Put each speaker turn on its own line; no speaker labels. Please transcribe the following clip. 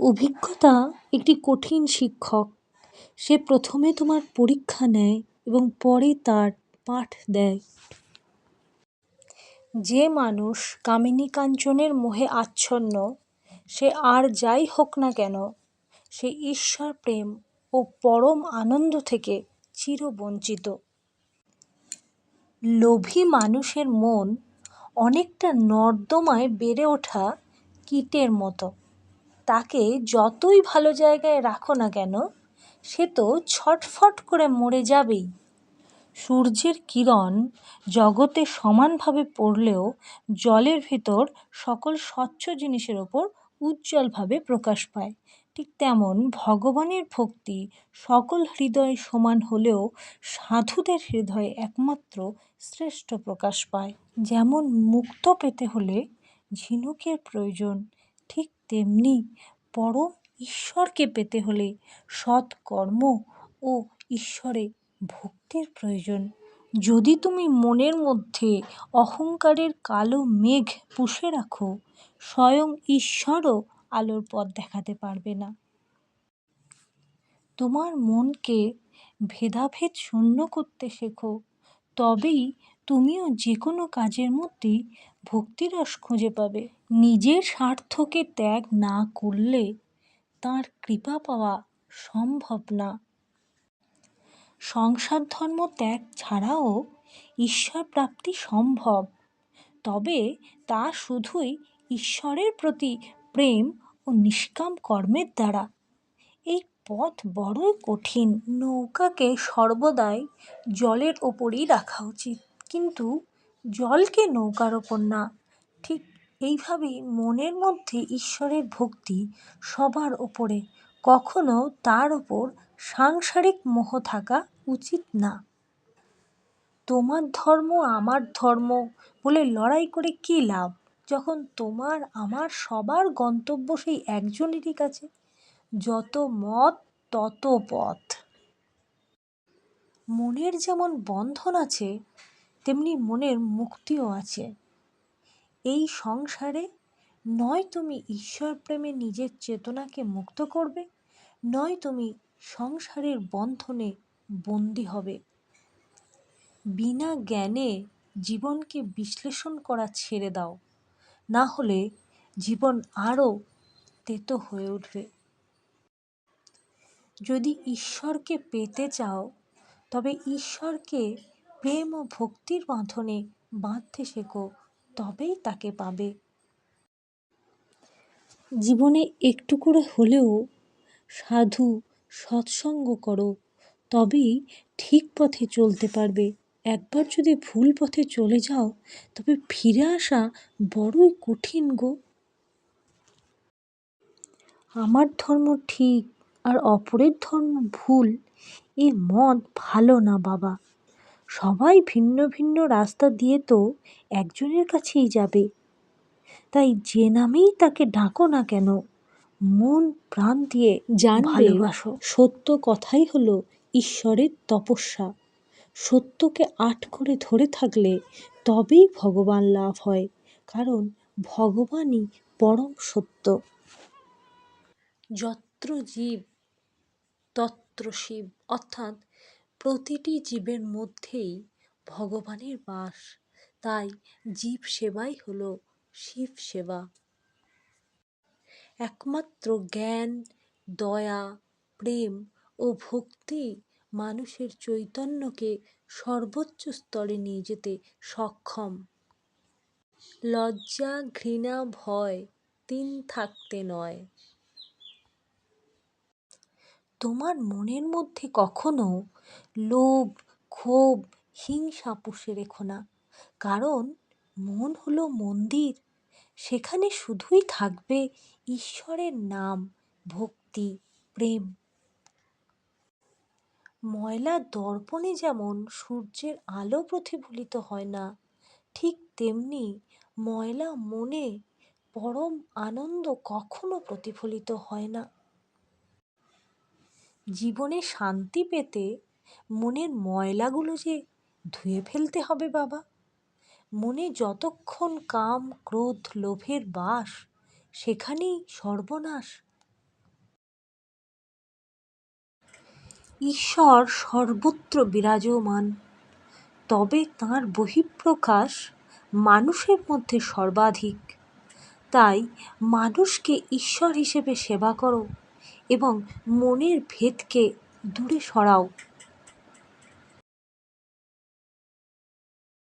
অভিজ্ঞতা একটি কঠিন শিক্ষক। সে প্রথমে তোমার পরীক্ষা নেয় এবং পরে তার পাঠ দেয়। যে মানুষ কামিনী কাঞ্চনের মোহে আচ্ছন্ন, সে আর যাই হোক না কেন, সে ঈশ্বর প্রেম ও পরম আনন্দ থেকে চিরবঞ্চিত। লোভী মানুষের মন অনেকটা নর্দমায় বেড়ে ওঠা কীটের মতো। তাকে যতই ভালো জায়গায় রাখো না কেন, সে তো ছটফট করে মরে যাবেই। সূর্যের কিরণ জগতে সমানভাবে পড়লেও জলের ভিতর সকল স্বচ্ছ জিনিসের ওপর উজ্জ্বলভাবে প্রকাশ পায়। ঠিক তেমন ভগবানের ভক্তি সকল হৃদয় সমান হলেও সাধুদের হৃদয়ে একমাত্র শ্রেষ্ঠ প্রকাশ পায়। যেমন মুক্ত পেতে হলে ঝিনুকের প্রয়োজন, ঠিক তেমনি পরম ঈশ্বরকে পেতে হলে সৎকর্ম ও ঈশ্বরে ভক্তির প্রয়োজন। যদি তুমি মনের মধ্যে অহংকারের কালো মেঘ পুষে রাখো, স্বয়ং ঈশ্বরও আলোর পথ দেখাতে পারবে না। তোমার মনকে ভেদাভেদ শূন্য করতে শেখো, তবেই তুমিও যে কোনো কাজের মধ্যেই ভক্তিরস খুঁজে পাবে। নিজের স্বার্থকে ত্যাগ না করলে তাঁর কৃপা পাওয়া সম্ভব না। সংসার ধর্ম ত্যাগ ছাড়াও ঈশ্বর প্রাপ্তি সম্ভব। তবে তা শুধুই ঈশ্বরের প্রতি প্রেম ও নিষ্কাম কর্মের দ্বারা। এই পথ বড়ই কঠিন। নৌকাকে সর্বদাই জলের ওপরই রাখা উচিত। কিন্তু জলকে নৌকার ওপর না। ঠিক এইভাবেই মনের মধ্যে ঈশ্বরের ভক্তি সবার ওপরে। কখনো তার ওপর সাংসারিক মোহ থাকা উচিত না। তোমার ধর্ম আমার ধর্ম বলে লড়াই করে কী লাভ? যখন তোমার, আমার সবার গন্তব্য সেই একজনেরই কাছে। যত মত, তত পথ। মনের যেমন বন্ধন আছে তেমনি মনের মুক্তিও আছে। এই সংসারে নয় তুমি ঈশ্বর প্রেমে নিজের চেতনাকে মুক্ত করবে, নয় তুমি সংসারের বন্ধনে বন্দী হবে। বিনা জ্ঞানে জীবনকে বিশ্লেষণ করা ছেড়ে দাও, না হলে জীবন আরও তেতো হয়ে উঠবে। যদি ঈশ্বরকে পেতে চাও, তবে ঈশ্বরকে প্রেম ও ভক্তির বাঁধনে বাঁধতে শেখো, তবেই তাকে পাবে। জীবনে একটু করে হলেও সাধু সৎসঙ্গ করো, তবেই ঠিক পথে চলতে পারবে। একবার যদি ভুল পথে চলে যাও, তবে ফিরে আসা বড়ই কঠিন গো। আমার ধর্ম ঠিক আর অপরের ধর্ম ভুল, এ মত ভালো না বাবা। সবাই ভিন্ন ভিন্ন রাস্তা দিয়ে তো একজনের কাছেই যাবে। তাই যে নামেই তাকে ডাকো না কেন মন প্রাণ দিয়ে জান ভালোবাসো। সত্য কথাই হলো ঈশ্বরের তপস্যা। সত্যকে আট করে ধরে থাকলে তবেই ভগবান লাভ হয় কারণ ভগবানই পরম সত্য। যত্র জীব তত্র শিব অর্থাৎ প্রতিটি জীবের মধ্যেই ভগবানের বাস। তাই জীব সেবাই হলো শিব সেবা। একমাত্র জ্ঞান, দয়া, প্রেম ও ভক্তি মানুষের চৈতন্যকে সর্বোচ্চ স্তরে নিয়ে যেতে সক্ষম। লজ্জা, ঘৃণা, ভয় তিন থাকতে নয়। তোমার মনের মধ্যে কখনো লোভ, ক্ষোভ, হিংসা পুষে রেখো না। কারণ মন হলো মন্দির। সেখানে শুধুই থাকবে ঈশ্বরের নাম, ভক্তি, প্রেম। ময়লা দর্পণে যেমন সূর্যের আলো প্রতিফলিত হয় না, ঠিক তেমনি ময়লা মনে পরম আনন্দ কখনো প্রতিফলিত হয় না। জীবনে শান্তি পেতে মনের ময়লাগুলো যে ধুয়ে ফেলতে হবে বাবা। মনে যতক্ষণ কাম, ক্রোধ, লোভের বাস, সেখানেই সর্বনাশ। ঈশ্বর সর্বত্র বিরাজমান, তবে তার বহিঃপ্রকাশ মানুষের মধ্যে সর্বাধিক। তাই মানুষকে ঈশ্বর হিসেবে সেবা করো। এবং মনের ভেদকে দূরে সরাও।